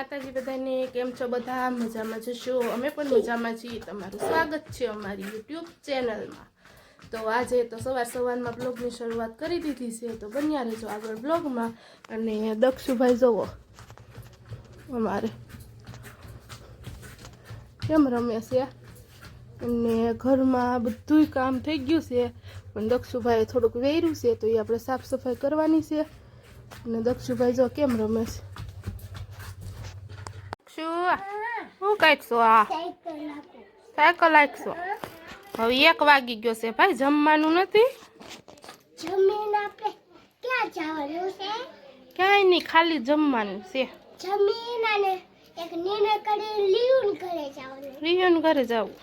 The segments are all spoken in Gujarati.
માતાજી બધાને કેમ છો? બધા મજામાં જશો અમે પણ મજામાં છીએ. તમારું સ્વાગત છે અમારી યુટ્યુબ ચેનલમાં. તો આજે તો સવાર સવારમાં બ્લોગની શરૂઆત કરી દીધી છે. તો બન્યા રહેજો આગળ બ્લોગમાં. અને દક્ષુભાઈ જુઓ અમારે કેમ રમે છે? અને ઘરમાં બધુંય કામ થઈ ગયું છે. પણ દક્ષુભાઈ થોડુંક વેર્યું છે, તો એ આપણે સાફ સફાઈ કરવાની છે. અને દક્ષુભાઈ, જો કેમ રમે છે? શું કાંઈકશો આ સાયકલ લાગશો હવે એક વાગી ગયો છે ભાઈ જમવાનું નથી? ક્યાંય નહીં ખાલી જમવાનું છે. રિયન ઘરે જવું.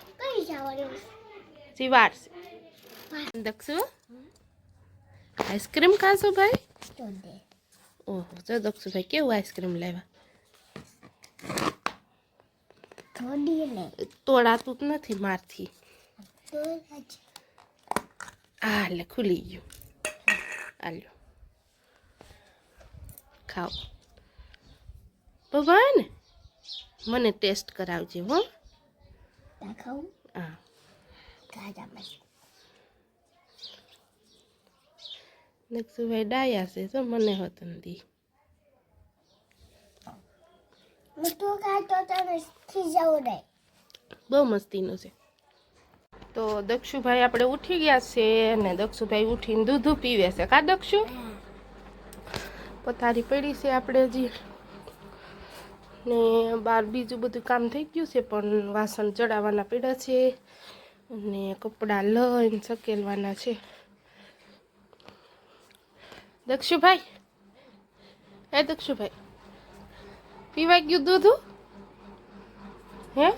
જીવાર છે. દક્ષુ આઈસ્ક્રીમ ખાશો ભાઈ? ઓહો જો દક્ષુભાઈ કેવું આઈસ્ક્રીમ લાવ્યા થોડી ને તોડાતું જ નથી મારથી. હાલે ખુલી ગયું. હાલો ખાઓ. ભગવાન મને ટેસ્ટ કરાવજે હો. હા. દક્ષુભાઈ ડાયા છે તો મને હોત બહુ મસ્તીનું છે. તો દક્ષુભાઈ આપણે ઉઠી ગયા છે અને દક્ષુભાઈ ઉઠીને દૂધ પીવે છે. કા દક્ષુ? પથારી પડી છે આપણે હજી. ને બહાર બીજું બધું કામ થઈ ગયું છે, પણ વાસણ ચડાવવાના પડ્યા છે અને કપડાં લઈને સકેલવાના છે. દક્ષુભાઈ? હે દક્ષુભાઈ. પીવાઈ ગયું દૂધ હે?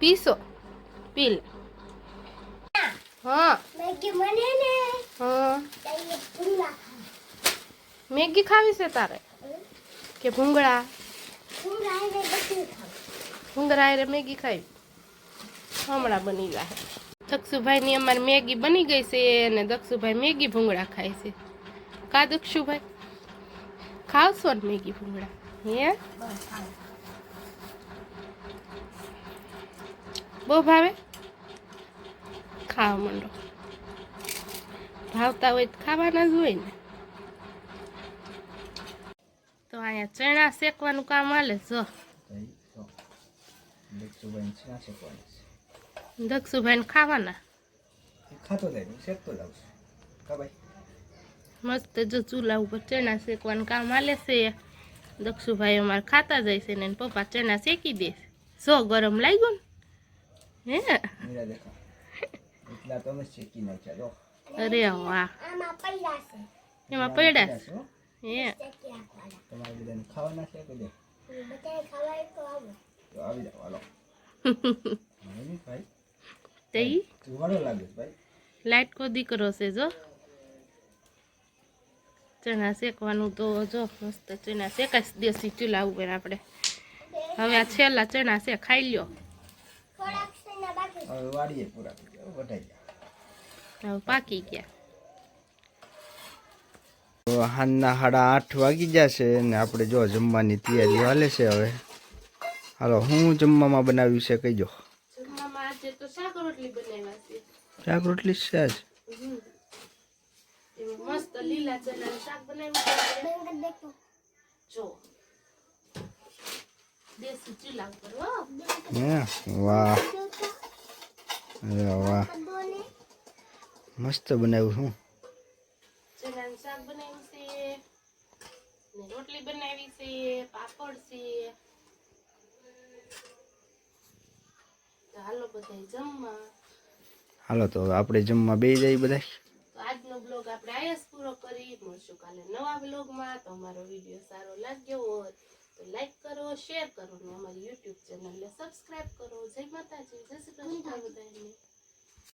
પીસો પી લે. હા. મેગી ને. ખાવી છે તારે? કે ભૂંગળા? ભૂંગળા હારે મેગી ખાવી હમણાં બની જાય દક્ષુભાઈની અમારે મેગી બની ગઈ છે અને દક્ષુભાઈ મેગી ભૂંગળા ખાય છે. કા દક્ષુભાઈ? ખાવશો ને મેગી ભૂંગળા? હે બહુ ભાવે? ખાવા માંડો. ભાવતા હોય તો ખાવાના જ હોય ને. તો અહીંયા ચણા શેકવાનું કામ હાલે જો. દક્ષુભાઈને ખાવાના? ખાતો જાય શેકતો જાઉં છું. મસ્ત જો ચૂલા ઉપર ચણા શેકવાનું કામ હાલે છે. દક્ષુભાઈ અમારે ખાતા જઈશે ને એના પપ્પા ચણા શેકી દેશ જો ગરમ લાગ્યું ને? હે? અરે વાહ. આમાં પૈડા છે. એમાં પડ્યા છે? હે. ખાવાના છે લાઈટ કો દીકરો છે જો. ચણા શેકવાનું તો જો મસ્ત ચણા શેકાશ દેશી ચૂલા ઉપર આપણે. હવે આ છેલ્લા ચણા છે ખાઈ લ્યો. હવે વાડીએ પૂરા. થઈ ગયા. વટાઈ ગયા હવે પાકી ગયા. તો હાલના સાડા આઠ વાગી જશે ને આપણે જો જમવાની તૈયારી હાલે છે હવે. હાલો હું જમવામાં બનાવ્યું છે કહીજો જમવામાં આજે તો શાક રોટલી છે. શાક રોટલી છે આજ. લીલા ચણાનું શાક બનાવ્યું જો. દેશી ચૂલા ઉપર હો. વાહ. અરે વાહ. મસ્ત બનાવ્યું હું. ચણાનું શાક બનાવ્યું છે. રોટલી બનાવી છે પાપડ છે. તો હાલો બધા જમવા. હાલો તો હવે આપણે જમવા બે જાય બધા બ્લોગ આપણે આયા જ પૂરો કરી. મળશું કાલે નવા બ્લોગમાં તો અમારો વીડિયો સારો લાગ્યો હોય તો લાઈક કરો શેર કરો ને અમારી યુટ્યુબ ચેનલને સબસ્ક્રાઈબ કરો. જય માતાજી જય શ્રી કૃષ્ણ. બધાને.